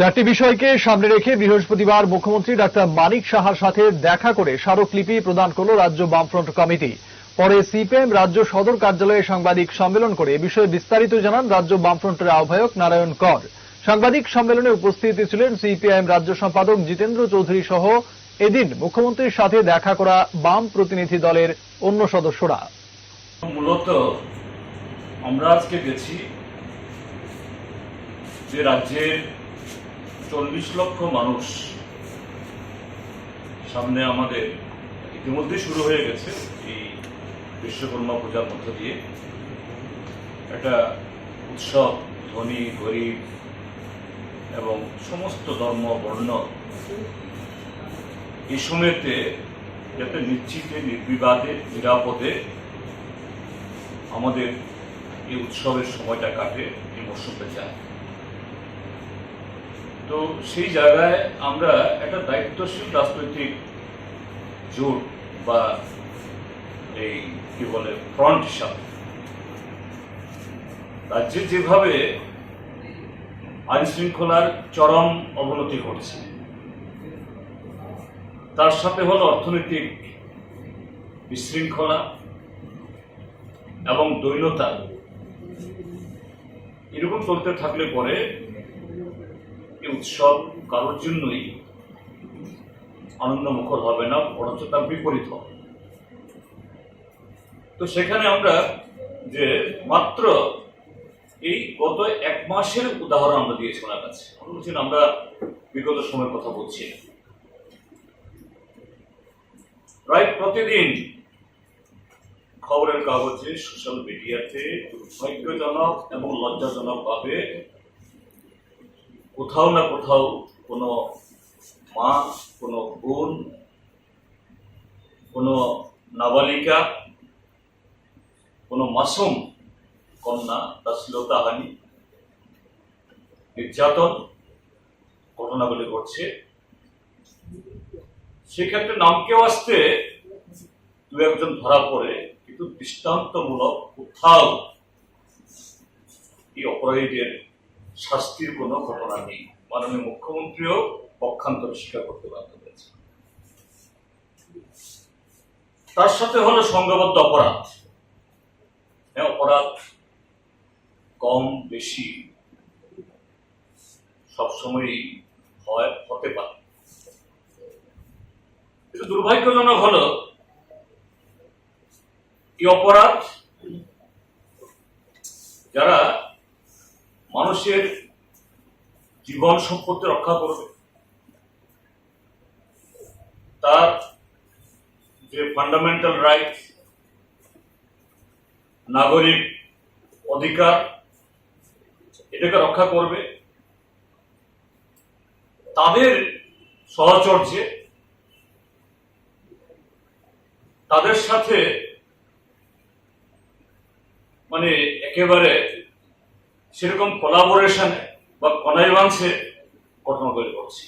চারটি বিষয়কে সামনে রেখে বৃহস্পতিবার মুখ্যমন্ত্রী ডাক্তার মানিক সাহার সাথে দেখা করে স্মারকলিপি প্রদান করল রাজ্য বামফ্রন্ট কমিটি। পরে সিপিএম রাজ্য সদর কার্যালয়ে সাংবাদিক সম্মেলন করে এ বিষয়ে বিস্তারিত জানান রাজ্য বামফ্রন্টের আহ্বায়ক নারায়ণ কর। সাংবাদিক সম্মেলনে উপস্থিত ছিলেন সিপিআইএম রাজ্য সম্পাদক জিতেন্দ্র চৌধুরী সহ এদিন মুখ্যমন্ত্রীর সাথে দেখা করা বাম প্রতিনিধি দলের অন্য সদস্যরা। মূলত আমরা আজকে গেছি যে রাজ্যের চল্লিশ লক্ষ মানুষ সামনে আমাদের ইতিমধ্যে শুরু হয়ে গেছে এই বিশ্বকর্মা পূজার মধ্য দিয়ে। একটা উৎসব, ধনী, গরিব এবং সমস্ত ধর্ম, বর্ণ এই সময়তে যাতে নিশ্চিতে, নির্বিবাদে, নিরাপদে আমাদের এই উৎসবের সময়টা কাটে, এই মরশুমটা যায়। তো সেই জায়গায় আমরা একটা দায়িত্বশীল রাজনৈতিক জোট বা এই কি বলে, ফ্রন্ট হিসাবে রাজ্যে যেভাবে আইন শৃঙ্খলার চরম অবনতি ঘটছে, তার সাথে হলো অর্থনৈতিক বিশৃঙ্খলা এবং দৈন্যতা এরকম চলতে থাকলে পরে উৎসব কারোর জন্যই আনন্দমুখর হবে না বরঞ্চ তার বিপরীত হবে। তো সেখানে আমরা যে মাত্র এই গত এক মাসের উদাহরণ আমরা দিয়েছি ওনার কাছে। আমরা বলছি না, আমরা বিগত সময়ের কথা বলছি প্রায় প্রতিদিন খবরের কাগজে সোশ্যাল মিডিয়াতে দুর্ভাগ্যজনক এবং লজ্জাজনক ভাবে কোথাও না কোথাও কোনো মা, কোনো বোন, কোনো নাবালিকা, কোনো মাসুম কন্যা, তার শ্লীলতাহানি নির্যাতন ঘটনাগুলি ঘটছে। সেক্ষেত্রে নাম কেউ আসতে দু একজন ধরা পড়ে, কিন্তু দৃষ্টান্তমূলক কোথাও এই অপরাধীদের শাস্তির কোনো ঘটনা নেই। মাননীয় মুখ্যমন্ত্রীও পক্ষান্তর স্বীকার করতে বাধ্য হয়েছে তার সাথে হলো সংঘবদ্ধ অপরাধ। হ্যাঁ অপরাধ কম, বেশি সবসময়ই হয়, হতে পারে। কিন্তু দুর্ভাগ্যজনক হলো, এই অপরাধ যারা মানুষের জীবন সম্পত্তি রক্ষা করবে। তার যে ফান্ডামেন্টাল রাইট নাগরিক অধিকার, এটাকে রক্ষা করবে। তাদের সহচর্যে, তাদের সাথে মানে একেবারে সেরকম কোলাবোরেশনে বা কনাইভান্সে ঘটনাগুলি ঘটছে